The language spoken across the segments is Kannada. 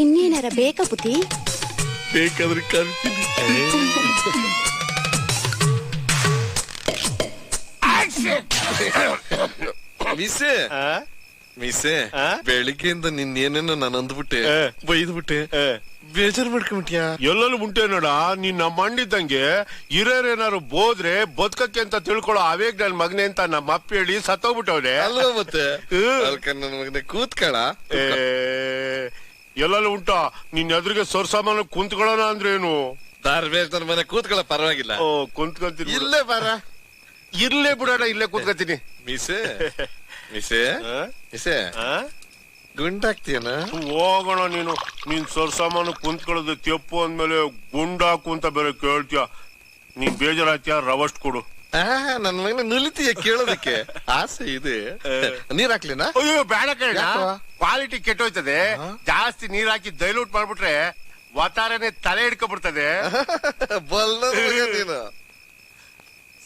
ಇನ್ನೇನಾರ ಬೇಕಾ ಬುದ್ಧಿ ಬೇಕಾದ್ರೆ ಕರ್ತೀನಿ ಮಿಸೆ. ಮಿಸೆ? ಬೆಳಿಗ್ಗೆಯಿಂದ ನಿನ್ನೇನೇನೋ ನಾನು ಅಂದ್ಬಿಟ್ಟೆ. ಬೈದ್ಬಿಟ್ಟೆ. ಬೇಜಾರ್ ಮಾಡ್ಕೊಂಬಿಟ್ಯಾ ಎಲ್ಲೆಲ್ಲೂ ಉಂಟೆ ನೋಡ ನೀನ್ ನಮ್ಮ ಮಂಡಿದ್ದಂಗೆ ಹಿರಿಯರೇನಾರು ಬೋದ್ರೆ ಬದುಕಕ್ಕೆ ಅಂತ ತಿಳ್ಕೊಳ್ಳೋ ಅವೇಗ್ ನನ್ ಮಗನೆ ಅಂತ ನಮ್ಮ ಅಪ್ಪ ಹೇಳಿ ಸತ್ತೋಗ್ಬಿಟ್ಟವ್ರೆ. ಅಲ್ವಾ ಮತ್ತೆ? ನನ್ ಮಗನೆ ಕೂತ್ಕಳ? ಎಲ್ಲೆಲ್ಲೂ ಉಂಟ ನಿನ್ ಎದುರಿಗೆ ಸೊರ್ಸಾಮಾನು ಕುಂತ್ಕೊಳ್ಳೋಣ ಅಂದ್ರೆ ಏನು ದಾರ್ಬೇಸ್ ನನ್ನ ಮನೆ ಕೂತ್ಕೊಳ್ಳ ಪರವಾಗಿಲ್ಲ. ಓ ಕುಂತ್ಕೊಂತೀನಿ. ಇಲ್ಲೇ ಬಾರ. ಇರ್ಲೇ ಬಿಡೋಣ ಇಲ್ಲೇ ಕುಂತ್ಕೊತೀನಿ. ಮೀಸೆ ಮೀಸೆ ಮೀಸೆ? ಗುಂಡಾಕ್ತೀಯನ? ಹೋಗೋಣ ನೀನು. ನೀನ್ ಸೊರ್ಸಾಮಾನು ಕುಂತ್ಕೊಳ್ಳೋದು ತೆಪ್ಪು ಅಂದ್ಮೇಲೆ ಗುಂಡಾಕು ಅಂತ ಬೇರೆ ಕೇಳ್ತೀಯ. ನೀನ್ ಬೇಜಾರಾಗ್ತೀಯ ರವಸ್ಟ್ ಕೊಡು. ಹಾ ನನ್ನ ಮಗನ ನಿಲ್ತೀಯ ಕೇಳೋದಕ್ಕೆ. ಆಸೆ ಇದೆ. ನೀರ್ ಹಾಕ್ಲಿನಾ ಅಯ್ಯೋ ಬೇಡ ಕೇಳ? ಕ್ವಾಲಿಟಿ ಕೆಟ್ಟೋಯ್ತದೆ. ಜಾಸ್ತಿ ನೀರ್ ಹಾಕಿ ಡೈಲ್ಯೂಟ್ ಮಾಡ್ಬಿಟ್ರೆ ವಾತಾರನೇ ತಲೆ ಹಿಡ್ಕೊಬಿಡ್ತದೆ. ಬಲ್ಲ ನೀನು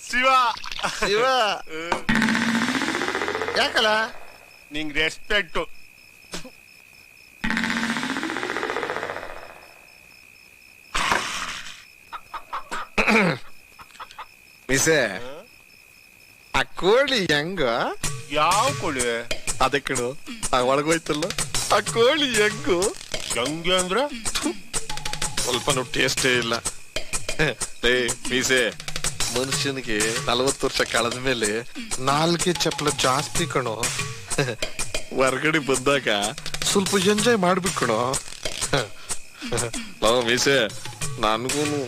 ಶಿವ ಶಿವ ಯಾಕಲ್ಲ ನಿಂಗ್ ರೆಸ್ಪೆಕ್ಟ್ ಮಿಸೆ ಆ ಕೋಳಿ ಹೆಂಗ ಯಾವ ಕೋಳಿ ಅದೇ ಕಣು ಆ ಒಳಗೋಯ್ತಲ್ಲ ಆ ಕೋಳಿ ಹೆಂಗು ಹೆಂಗೆ ಅಂದ್ರೆ ಸ್ವಲ್ಪನೂ ಟೇಸ್ಟೇ ಇಲ್ಲ ಏ ಮೀಸೆ ಮನುಷ್ಯನಿಗೆ ನಲವತ್ತು ವರ್ಷ ಕಳೆದ ಮೇಲೆ ನಾಲ್ಕೆ ಚಪ್ಪಲ ಜಾಸ್ತಿ ಕಣೋ. ಹೊರ್ಗಡೆ ಬಂದಾಗ ಸ್ವಲ್ಪ ಎಂಜಾಯ್ ಮಾಡ್ಬೇಕು ಕಣೋ. ಲವ್ ಮೀಸೆ ನನ್ಗೂನು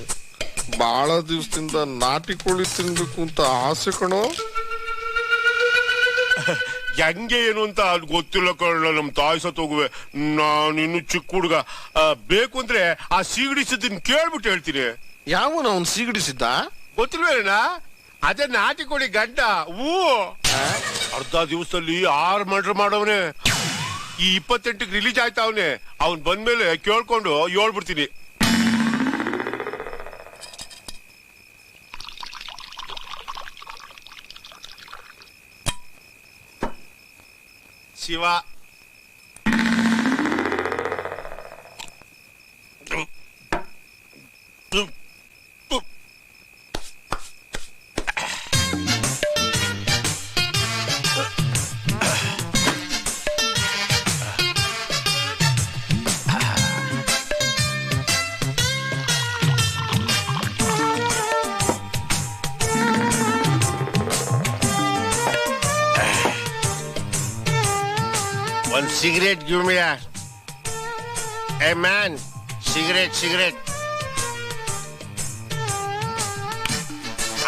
ಬಹಳ ದಿವಸದಿಂದ ನಾಟಿ ಕೋಳಿ ತಿನ್ಬೇಕು ಅಂತ ಆಸೆ ಕಣೋ. ಹೆಂಗೆ ಏನು ಅಂತ ಅದು ಗೊತ್ತಿಲ್ಲ ಕಣ ನಮ್ ತಾಯಿ ಸತ್ತೋಗುವೆ ನಾನು ಇನ್ನು ಚಿಕ್ಕ ಹುಡುಗ. ಆ, ಬೇಕು ಅಂದ್ರೆ ಆ ಸೀಗಡಿ ಸುದ್ದಿನ ಕೇಳ್ಬಿಟ್ಟು ಹೇಳ್ತೀನಿ. ಯಾವನ ಅವ್ನು ಸಿಗಡಿಸಿದ್ದ ಗೊತ್ತಿಲ್ವೇನ ಅದೇ ನಾಟಿ ಕೋಳಿ ಗಡ್ಡ, ಹೂ. ಅರ್ಧ ದಿವಸದಲ್ಲಿ ಆರ್ ಮರ್ಡರ್ ಮಾಡವನೆ. ಈ ಇಪ್ಪತ್ತೆಂಟಕ್ಕೆ ರಿಲೀಸ್ ಆಯ್ತಾ ಅವನೇ ಅವನ್ ಬಂದ್ಮೇಲೆ ಕೇಳ್ಕೊಂಡು ಹೇಳ್ಬಿಡ್ತೀನಿ. ಶಿವ. ಒಂದ್ ಸಿಗರೇಟ್ ಗಿವ್ ಮಿ ಏ ಮ್ಯಾನ್ ಸಿಗರೇಟ್ ಸಿಗರೇಟ್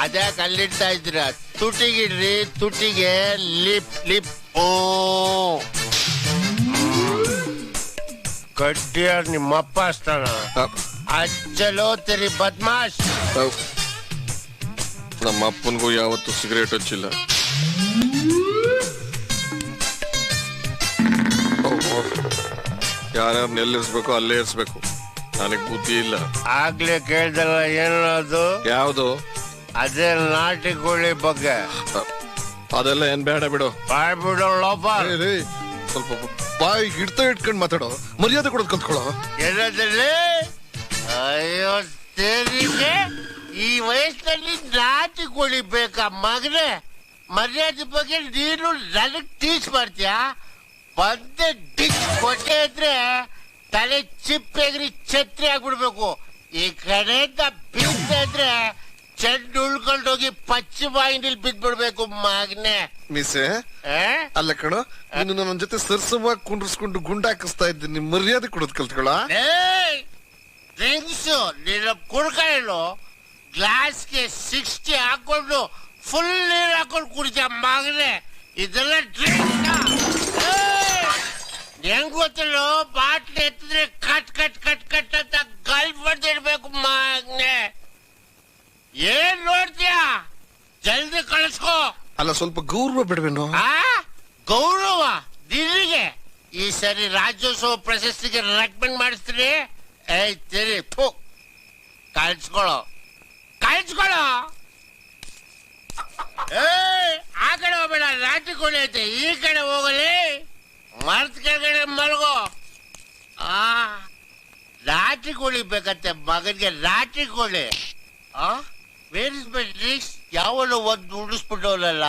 ಅದ್ಯಾಕ ಅಲ್ಲಿಡ್ತಾ ಇದ್ದೀರ? ತುಟಿಗಿಡ್ರಿ ತುಟಿಗೆ ಲಿಪ್ ಲಿಪ್. ಓ. ಕಡ್ಡಿಯಾರ್ ನಿಮ್ಮಪ್ಪ ಅಷ್ಟಣ ಅಚ್ಚಲೋ ತೆರಿ ಬದ್ಮಾಶ್. ನಮ್ಮ ಅಪ್ಪನಿಗೂ ಯಾವತ್ತೂ ಸಿಗರೇಟ್ ಹಚ್ಚಿಲ್ಲ. ಯಾರ್ಯಾರು ನೆಲ್ಲಿರ್ಸ್ಬೇಕು ಅಲ್ಲೇ ಇರ್ಸ್ಬೇಕು. ನನಗ್ ಬುದ್ಧಿ ಇಲ್ಲ. ಆಗ್ಲೇ ಕೇಳ್ದಲ್ಲ ಏನದು? ಯಾವ್ದು? ಅದೇ ನಾಟಿ ಕೋಳಿ ಬಗ್ಗೆ. ಅದೆಲ್ಲ ಏನ್ ಬೇಡ ಬಿಡು. ಬಾಯ್ ಬಿಡೋ ಲೋಪ ಏ, ಸ್ವಲ್ಪ ಬಾಯಿ ಹಿಡ್ತಾ ಇಟ್ಕೊಂಡು ಮಾತಾಡೋ. ಮರ್ಯಾದೆ ಕೊಡೋದ್ ಕಲ್ತ್ಕೊಳ್ಳೋ ಎಲ್ಲದಲ್ಲಿ ಅಯ್ಯೋ ಸೇರಿಗೆ ಈ ವಯಸ್ಸಲ್ಲಿ ನಾಟಿ ಕೋಳಿ ಬೇಕಾ ಮಗನೇ? ಮರ್ಯಾದೆ ಬಗ್ಗೆ ನೀನು ನನಗ್ ಟೀಚ್ ಮಾಡ್ತೀಯಾ? ಬಂದೆ ಡಿಕ್ ಕೊಟ್ಟೆ ಇದ್ರೆ ತಲೆ ಚಿಪ್ಪೆಗ್ರಿ ಛತ್ರಿ ಆಗ್ಬಿಡ್ಬೇಕು. ಈ ಕಡೆಯಿಂದ ಬೀಳ್ತಾ ಇದ್ರೆ ಚೆಂಡು ಉಳ್ಕೊಂಡೋಗಿ ಪಶ್ಚಿಮ ವಾಹಿನಿಲ್ ಬಿದ್ಬಿಡ್ಬೇಕು ಮಗನೇ. ಮಿಸೆ? ಅಲ್ಲ ಕಣೋ ನೀನು ನನ್ನ ಜೊತೆ ಸರ್ಸವಾಗಿ ಕುಂಡ್ರಿಸ್ಕೊಂಡು ಗುಂಡಾಕಿಸ್ತಾ ಇದ್ದೀನಿ. ಮರ್ಯಾದೆ ಕೊಡೋದು ಕಲ್ತ್ಕೊಳ್ಳ ಏ ಡ್ರಿಂಕ್ಸು ನೀನು ಕುಡ್ಕೊಳ್ಳು ಗ್ಲಾಸ್ಗೆ ಸಿಕ್ಸ್ಟಿ ಹಾಕೊಂಡು ಫುಲ್ ನೀರು ಹಾಕೊಂಡು ಕುಡಿತ ಮಗನೆ. ಇದೆಲ್ಲ ಡ್ರಿಂಕ್ ಹೆಂಗ್ ಗೊತ್ತಿಲ್ಲ ಬಾಟ್ಲಿ ಎತ್ತಿದ್ರೆ ಕಟ್ ಕಟ್ ಕಟ್ ಕಟ್ ಅಂತ ಗಲ್ ಬಡ್ದಿರ್ಬೇಕು ಮಗನೆ. ಏನ್ ನೋಡ್ತೀಯ? ಜಲ್ದಿ ಕಳಿಸ್ಕೋ. ಅಲ್ಲ ಸ್ವಲ್ಪ ಗೌರವ ಬಿಡ್ವೇನು? ಆ? ಗೌರವ? ದಿಲ್ಲಿಗೆ ಈ ಸರಿ ರಾಜ್ಯೋತ್ಸವ ಪ್ರಶಸ್ತಿಗೆ ರೆಕಮೆಂಡ್ ಮಾಡಿಸ್ತೀನಿ. ಏಯ್ ತಿರಿ ಫು. ಕಳ್ಸ್ಕೊಳೋ. ಕಳ್ಸ್ಕೊಳೋ? ಏಯ್ ಆ ಕಡೆ ಹೋಗ್ಬೇಡ. ನಾಟಿ ಕೋಳಿ ಐತೆ. ಈ ಕಡೆ ಹೋಗಲಿ. ಮರ್ತ್ ಕೆಳಗಡೆ ಮಲಗೋ. ಆ, ರಾತ್ರಿ ಕೋಳಿ ಬೇಕಂತೆ ಮಗನಿಗೆ ರಾತ್ರಿ ಕೋಳಿ. ಆ ಡ್ರಿಂಕ್ಸ್ ಯಾವಲ್ಲೋ ಒಂದು ಉಳಿಸ್ಬಿಟ್ಟವಲ್ಲ